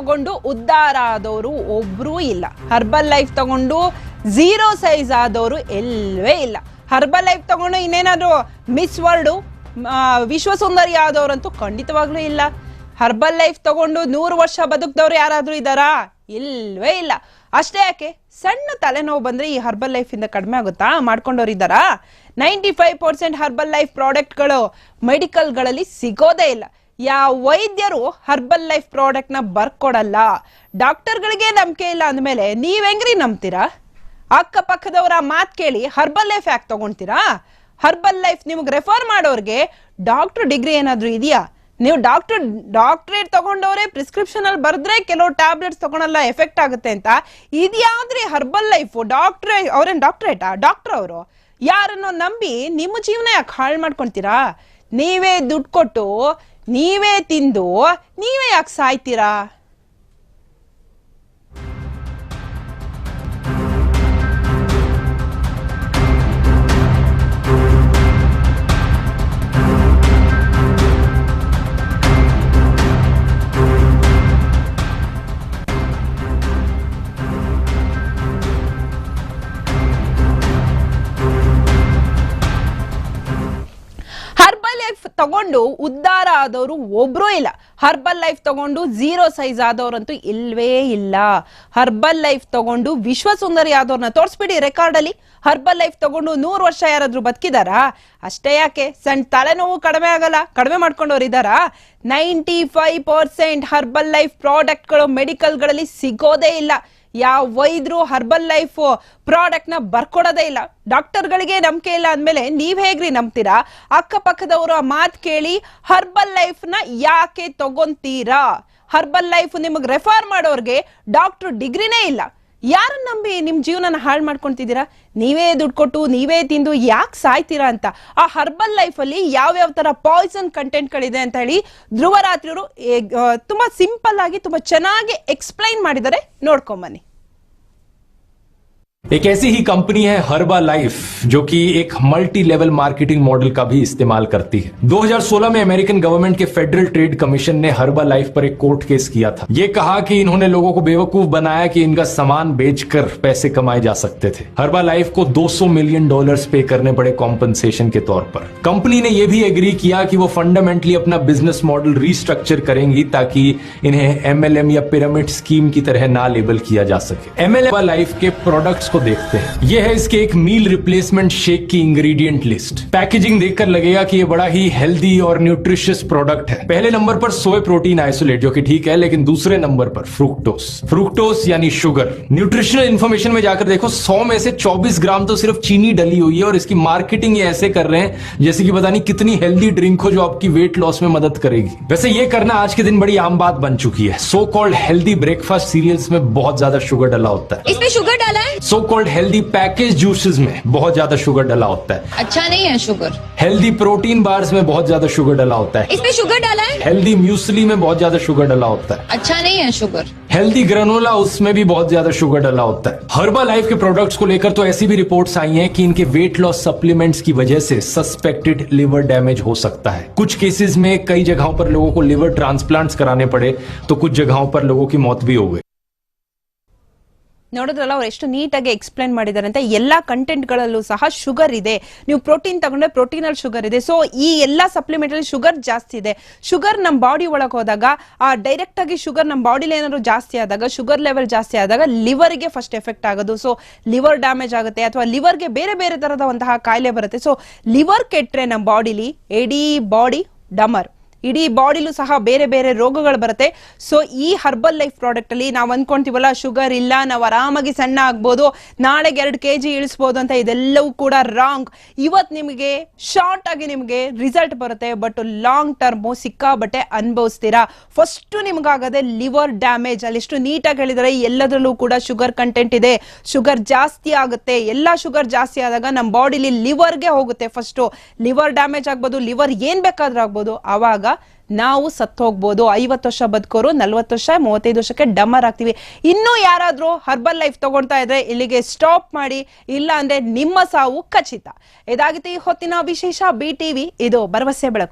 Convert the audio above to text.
ತಗೊಂಡು ಉದ್ಧಾರ ಆದವರು ಒಬ್ರೂ ಇಲ್ಲ. ಹರ್ಬಲ್ ಲೈಫ್ ತಗೊಂಡು ಝೀರೋ ಸೈಜ್ ಆದವರು ಎಲ್ಲವೇ ಇಲ್ಲ. ಹರ್ಬಲ್ ಲೈಫ್ ತಗೊಂಡು ಇನ್ನೇನಾದರೂ ಮಿಸ್ ವರ್ಲ್ಡು ವಿಶ್ವ ಸುಂದರಿ ಆದವರಂತೂ ಖಂಡಿತವಾಗ್ಲೂ ಇಲ್ಲ. ಹರ್ಬಲ್ ಲೈಫ್ ತಗೊಂಡು ನೂರು ವರ್ಷ ಬದುಕಿದವ್ರು ಯಾರಾದ್ರೂ ಇದ್ದಾರಾ? ಇಲ್ವೇ ಇಲ್ಲ. ಅಷ್ಟೇ ಯಾಕೆ? ಸಣ್ಣ ತಲೆನೋವು ಬಂದ್ರೆ ಈ ಹರ್ಬಲ್ ಲೈಫ್ ಇಂದ ಕಡಿಮೆ ಆಗುತ್ತಾ? ಮಾಡ್ಕೊಂಡವ್ರು ಇದ್ದಾರಾ? Ninety five percent Herbalife ಪ್ರಾಡಕ್ಟ್ಗಳು ಮೆಡಿಕಲ್ಗಳಲ್ಲಿ ಸಿಗೋದೇ ಇಲ್ಲ. ಯಾವ ವೈದ್ಯರು ಹರ್ಬಲ್ ಲೈಫ್ ಪ್ರಾಡಕ್ಟ್ನ ಬರ್ಕೊಡಲ್ಲ. ಡಾಕ್ಟರ್ಗಳಿಗೆ ನಂಬಿಕೆ ಇಲ್ಲ ಅಂದಮೇಲೆ ನೀವ್ ಹೆಂಗ್ರಿ ನಂಬ್ತೀರಾ? ಅಕ್ಕಪಕ್ಕದವರ ಮಾತ್ ಕೇಳಿ ಹರ್ಬಲ್ ಲೈಫ್ ಯಾಕೆ ತಗೊಂತೀರಾ? ಹರ್ಬಲ್ ಲೈಫ್ ನಿಮ್ಗೆ ರೆಫರ್ ಮಾಡೋರಿಗೆ ಡಾಕ್ಟರ್ ಡಿಗ್ರಿ ಏನಾದರೂ ಇದೆಯಾ? ನೀವು ಡಾಕ್ಟರ್ ಡಾಕ್ಟ್ರೇಟ್ ತಗೊಂಡವರೇ ಪ್ರಿಸ್ಕ್ರಿಪ್ಷನ್ ಅಲ್ಲಿ ಬರೆದ್ರೆ ಕೆಲವು ಟ್ಯಾಬ್ಲೆಟ್ಸ್ ತಗೊಳಲ್ಲ ಎಫೆಕ್ಟ್ ಆಗುತ್ತೆ ಅಂತ. ಇದ್ಯಾವ್ದ್ರಿ ಹರ್ಬಲ್ ಲೈಫು ಡಾಕ್ಟ್ರೇ ಅವ್ರೇನ್ ಡಾಕ್ಟ್ರೇಟಾ ಡಾಕ್ಟರ್ ಅವರು? ಯಾರನ್ನು ನಂಬಿ ನಿಮ್ಮ ಜೀವನ ಯಾಕೆ ಹಾಳು ಮಾಡ್ಕೊಂತೀರಾ? ನೀವೇ ದುಡ್ಡು ಕೊಟ್ಟು ನೀವೇ ತಿಂದು ನೀವೇ ಯಾಕೆ ಸಾಯ್ತೀರಾ? ತಗೊಂಡು ಉದ್ಧಾರ ಆದವರು ಒಬ್ರೂ ಇಲ್ಲ. ಹರ್ಬಲ್ ಲೈಫ್ ತಗೊಂಡು ಝೀರೋ ಸೈಜ್ ಆದವ್ರಂತೂ ಇಲ್ವೇ ಇಲ್ಲ. ಹರ್ಬಲ್ ಲೈಫ್ ತಗೊಂಡು ವಿಶ್ವ ಸುಂದರಿ ಆದವ್ರನ್ನ ತೋರಿಸ್ಬಿಡಿ ರೆಕಾರ್ಡ್ ಅಲ್ಲಿ. ಹರ್ಬಲ್ ಲೈಫ್ ತಗೊಂಡು ನೂರು ವರ್ಷ ಯಾರಾದ್ರೂ ಬದುಕಿದಾರಾ? ಅಷ್ಟೇ ಯಾಕೆ? ಸಣ್ಣ ತಲೆನೋವು ಕಡಿಮೆ ಆಗಲ್ಲ, ಕಡಿಮೆ ಮಾಡ್ಕೊಂಡವ್ರು ಇದ್ದಾರಾ ninety five percent Herbalife ಪ್ರಾಡಕ್ಟ್ಗಳು ಮೆಡಿಕಲ್ಗಳಲ್ಲಿ ಸಿಗೋದೇ ಇಲ್ಲ. ಯಾವ ವೈದ್ರು ಹರ್ಬಲ್ ಲೈಫ್ ಪ್ರಾಡಕ್ಟ್ನ ಬರ್ಕೊಡೋದೇ ಇಲ್ಲ. ಡಾಕ್ಟರ್ಗಳಿಗೆ ನಂಬಿಕೆ ಇಲ್ಲ ಅಂದ್ಮೇಲೆ ನೀವ್ ಹೇಗ್ರಿ ನಂಬ್ತೀರಾ? ಅಕ್ಕಪಕ್ಕದವರು ಆ ಮಾತ್ ಕೇಳಿ ಹರ್ಬಲ್ ಲೈಫ್ನ ಯಾಕೆ ತಗೊಂತೀರಾ? ಹರ್ಬಲ್ ಲೈಫ್ ನಿಮಗ್ ರೆಫರ್ ಮಾಡೋರ್ಗೆ ಡಾಕ್ಟರ್ ಡಿಗ್ರಿನೇ ಇಲ್ಲ. ಯಾರನ್ನ ನಂಬಿ ನಿಮ್ ಜೀವನನ ಹಾಳು ಮಾಡ್ಕೊಂತಿದ್ದೀರಾ? ನೀವೇ ದುಡ್ಡು ಕೊಟ್ಟು, ನೀವೇ ತಿಂದು ಯಾಕೆ ಸಾಯ್ತೀರಾ ಅಂತ? ಆ ಹರ್ಬಲ್ ಲೈಫ್ ಅಲ್ಲಿ ಯಾವ್ಯಾವ ತರ ಪಾಯ್ಸನ್ ಕಂಟೆಂಟ್ಗಳಿದೆ ಅಂತ ಹೇಳಿ ಧ್ರುವರಾತ್ರಿಯವರು ತುಂಬಾ ಸಿಂಪಲ್ ಆಗಿ, ತುಂಬಾ ಚೆನ್ನಾಗಿ ಎಕ್ಸ್ಪ್ಲೈನ್ ಮಾಡಿದ್ದಾರೆ. ನೋಡ್ಕೊಂಬನ್ನಿ एक ऐसी ही कंपनी है हर्बा लाइफ, जो कि एक मल्टी लेवल मार्केटिंग मॉडल का भी इस्तेमाल करती है। 2016 में अमेरिकन गवर्नमेंट के फेडरल ट्रेड कमीशन ने हर्बा लाइफ पर एक कोर्ट केस किया था। ये कहा कि इन्होंने लोगों को बेवकूफ़ बनाया कि इनका सामान बेचकर पैसे कमाए जा सकते थे। हर्बा लाइफ को 200 मिलियन डॉलर पे करने पड़े कॉम्पनसेशन के तौर पर। कंपनी ने यह भी एग्री किया कि वो फंडामेंटली अपना बिज़नेस मॉडल रीस्ट्रक्चर करेंगी ताकि इन्हें एमएलएम या पिरामिड स्कीम की तरह ना लेबल किया जा सके। एमएलएम लाइफ के प्रोडक्ट्स को देखते हैं। ये है इसके एक मील रिप्लेसमेंट शेक की इंग्रेडिएंट लिस्ट पैकेजिंग देखकर लगेगा कि ये बड़ा ही हेल्दी और न्यूट्रिशियस प्रोडक्ट है। पहले नंबर पर सोय प्रोटीन आइसोलेट जो कि ठीक है लेकिन दूसरे नंबर पर फ्रुक्टोस फ्रुक्टोस यानी शुगर न्यूट्रिशनल इन्फॉर्मेशन में जाकर देखो सौ में से 24 ग्राम तो सिर्फ़ चीनी डली हुई है और इसकी मार्केटिंग ये ऐसे कर रहे हैं जैसे कि पता नहीं कितनी हेल्दी ड्रिंक हो जो आपकी वेट लॉस में मदद करेगी। वैसे ये करना आज के दिन बड़ी आम बात बन चुकी है। So called healthy breakfast cereals में बहुत ज़्यादा शुगर डला होता है। इसमें शुगर डाला है? So called healthy package juices में बहुत ज़्यादा शुगर डला होता है। अच्छा नहीं है शुगर हेल्दी प्रोटीन बार्स में बहुत ज़्यादा शुगर डला होता है। इसमें शुगर डाला है? हेल्दी म्यूसली में बहुत ज़्यादा शुगर डला होता है। अच्छा नहीं है शुगर हेल्दी ग्रेनोला उसमें भी बहुत ज़्यादा शुगर डला होता है। हर्बल लाइफ के प्रोडक्ट्स को लेकर तो ऐसी भी रिपोर्ट्स आई हैं कि इनके वेट लॉस सप्लीमेंट्स की वजह से सस्पेक्टेड लिवर डैमेज हो सकता है। कुछ केसेस में कई जगहों पर लोगों को लिवर ट्रांसप्लांट्स कराने पड़े तो कुछ जगहों पर लोगों की मौत भी हो गई। ನೋಡಿದ್ರಲ್ಲ, ಅವ್ರು ಎಷ್ಟು ನೀಟಾಗಿ ಎಕ್ಸ್ಪ್ಲೈನ್ ಮಾಡಿದ್ದಾರೆ ಅಂತ ಎಲ್ಲ ಕಂಟೆಂಟ್ಗಳಲ್ಲೂ ಸಹ ಶುಗರ್ ಇದೆ. ನೀವು ಪ್ರೋಟೀನ್ ತಗೊಂಡ್ರೆ ಪ್ರೋಟೀನ್ ಅಲ್ಲಿ ಶುಗರ್ ಇದೆ. ಸೊ ಈ ಎಲ್ಲ ಸಪ್ಲಿಮೆಂಟ್ ಅಲ್ಲಿ ಶುಗರ್ ಜಾಸ್ತಿ ಇದೆ. ಶುಗರ್ ನಮ್ಮ ಬಾಡಿ ಒಳಗೆ ಹೋದಾಗ, ಆ ಡೈರೆಕ್ಟ್ ಆಗಿ ಶುಗರ್ ನಮ್ಮ ಬಾಡಿಲಿ ಏನಾದ್ರು ಜಾಸ್ತಿ ಆದಾಗ ಶುಗರ್ ಲೆವೆಲ್ ಜಾಸ್ತಿ ಆದಾಗ ಲಿವರ್ಗೆ ಫಸ್ಟ್ ಎಫೆಕ್ಟ್ ಆಗೋದು. ಸೊ ಲಿವರ್ ಡ್ಯಾಮೇಜ್ ಆಗುತ್ತೆ ಅಥವಾ ಲಿವರ್ಗೆ ಬೇರೆ ಬೇರೆ ತರದ ಒಂತಹ ಕಾಯಿಲೆ ಬರುತ್ತೆ. ಸೊ ಲಿವರ್ ಕೆಟ್ಟರೆ ನಮ್ಮ ಬಾಡಿಲಿ ಇಡೀ ಬಾಡಿ ಡಮರ್ ಇಡೀ ಬಾಡಿಲೂ ಸಹ ಬೇರೆ ಬೇರೆ ರೋಗಗಳು ಬರುತ್ತೆ. ಸೊ ಈ ಹರ್ಬಲ್ ಲೈಫ್ ಪ್ರಾಡಕ್ಟ್ ಅಲ್ಲಿ ನಾವು ಅನ್ಕೊಂತೀವಲ್ಲ ಶುಗರ್ ಇಲ್ಲ, ನಾವು ಆರಾಮಾಗಿ ಸಣ್ಣ ಆಗ್ಬೋದು, ನಾಳೆಗೆ ಎರಡು ಕೆ ಜಿ ಇಳಿಸ್ಬೋದು ಅಂತ ಇದೆಲ್ಲವೂ ಕೂಡ ರಾಂಗ್ ಇವತ್ತು ನಿಮಗೆ ಶಾರ್ಟ್ ಆಗಿ ನಿಮಗೆ ರಿಸಲ್ಟ್ ಬರುತ್ತೆ ಬಟ್ ಲಾಂಗ್ ಟರ್ಮು ಸಿಕ್ಕಾಬಟ್ಟೆ ಅನುಭವಿಸ್ತೀರಾ? ಫಸ್ಟ್ ನಿಮ್ಗಾಗದೆ ಲಿವರ್ ಡ್ಯಾಮೇಜ್ ಅಲ್ಲಿ ಎಷ್ಟು ನೀಟಾಗಿ ಹೇಳಿದರೆ ಎಲ್ಲದರಲ್ಲೂ ಕೂಡ ಶುಗರ್ ಕಂಟೆಂಟ್ ಇದೆ. ಶುಗರ್ ಜಾಸ್ತಿ ಆಗುತ್ತೆ. ಎಲ್ಲ ಶುಗರ್ ಜಾಸ್ತಿ ಆದಾಗ ನಮ್ಮ ಬಾಡಿಲಿ ಲಿವರ್ಗೆ ಹೋಗುತ್ತೆ ಫಸ್ಟ್ ಲಿವರ್ ಡ್ಯಾಮೇಜ್ ಆಗ್ಬೋದು ಲಿವರ್ ಏನ್ ಬೇಕಾದ್ರೂ ಆಗ್ಬೋದು. ಆವಾಗ ನಾವು ಸತ್ತೋಗ್ಬೋದು. ಐವತ್ತು ವರ್ಷ ಬದುಕೋರು, ನಲ್ವತ್ತು ವರ್ಷ, ಮೂವತ್ತೈದು ವರ್ಷಕ್ಕೆ ಡಮರ್ ಆಗ್ತೀವಿ. ಇನ್ನೂ ಯಾರಾದರೂ ಹರ್ಬಲ್ ಲೈಫ್ ತಗೊಳ್ತಾ ಇದ್ರೆ ಇಲ್ಲಿಗೆ ಸ್ಟಾಪ್ ಮಾಡಿ. ಇಲ್ಲ ಅಂದ್ರೆ ನಿಮ್ಮ ಸಾವು ಖಚಿತ. ಇದಾಗಿತ್ತು ಈ ಹೊತ್ತಿನ ವಿಶೇಷ ಬಿ ಟಿವಿ ಇದು ಭರವಸೆ ಬೆಳಕು.